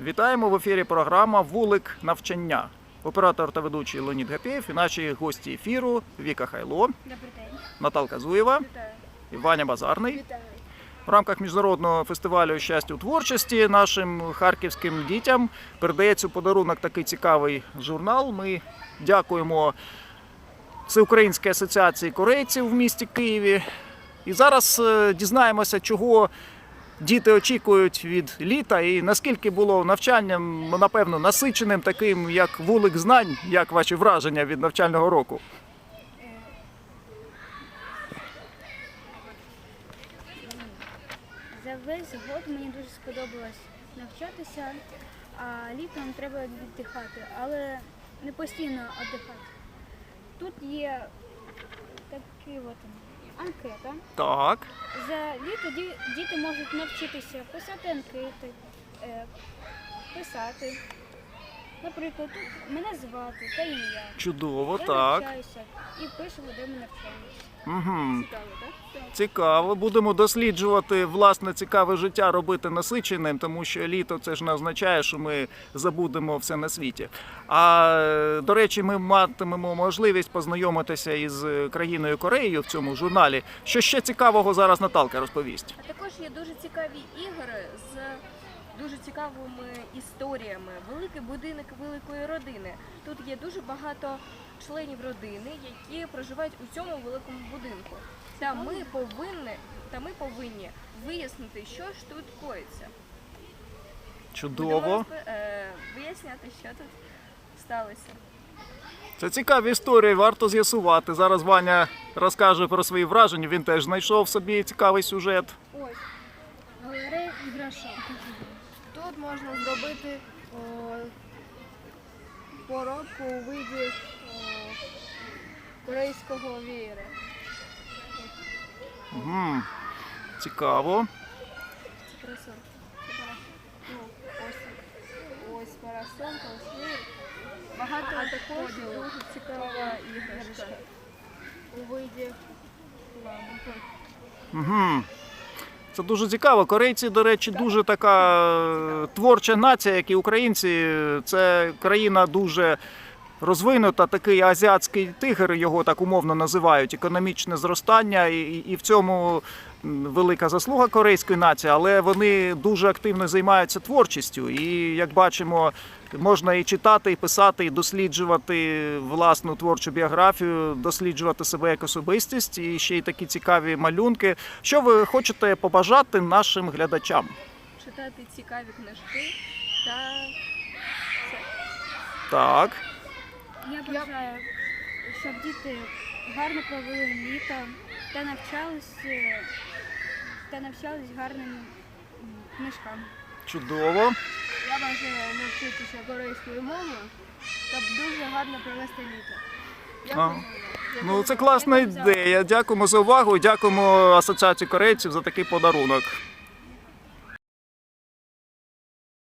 Вітаємо в ефірі програма Вулик навчання. Оператор та ведучий Леонід Гапєєв і наші гості ефіру Віка Хайло, Наталка Зуєва і Ваня Базарний. Вітаю. В рамках міжнародного фестивалю щастя у творчості нашим харківським дітям передається у подарунок такий цікавий журнал. Ми дякуємо Всеукраїнській асоціації корейців в місті Києві. І зараз е, дізнаємося, чого діти очікують від літа і наскільки було навчанням, ну, напевно, насиченим, таким як вулик знань, як ваші враження від навчального року. За весь год мені дуже сподобалось навчатися, а літом треба віддихати, але не постійно віддихати. Тут є такі от анкета. Так. За літо діти можуть навчитися писати анкети, е, писати. Наприклад, мене звати та ім'я. Чудово, Я так. навчаюся і пишемо, де ми навчаємося. Угу. Цікаво, так? Цікаво. Будемо досліджувати власне цікаве життя, робити насиченим, тому що літо це ж не означає, що ми забудемо все на світі. А до речі, ми матимемо можливість познайомитися із країною Кореєю в цьому журналі. Що ще цікавого зараз Наталка розповість? А також є дуже цікаві ігри з дуже цікавими історіями. Великий будинок великої родини. Тут є дуже багато членів родини, які проживають у цьому великому будинку. Та ми повинні, та ми повинні вияснити, що ж тут коїться. Чудово. розпи- е, виясняти, що тут сталося. Це цікаві історії, варто з'ясувати. Зараз Ваня розкаже про свої враження. Він теж знайшов собі цікавий сюжет. Ось. Тут можна зробити о, поробку у виді о, корейського вієра. Угу. Цікаво. Це парасоль. Це парасоль. Ну, ось, ось парасолька, ось вієр. Багато також дуже цікава іграшка у виді лампи. Угу. Це дуже цікаво. Корейці, до речі, дуже така е, творча нація, як і українці. Це країна дуже розвинута, такий азіатський тигр, його так умовно називають, економічне зростання, і, і- в цьому велика заслуга корейської нації, але вони дуже активно займаються творчістю. І як бачимо, можна і читати, і писати, і досліджувати власну творчу біографію, досліджувати себе як особистість, і ще й такі цікаві малюнки. Що ви хочете побажати нашим глядачам? читати цікаві книжки та. Так, Я бажаю, щоб діти гарно провели літо та навчались, е, та навчались гарним книжкам. чудово. Я бажаю навчитися корейською мовою, щоб дуже гарно провести літо. А, Ну, це класна ідея. Дякуємо за увагу. Дякуємо Асоціації корейців за такий подарунок.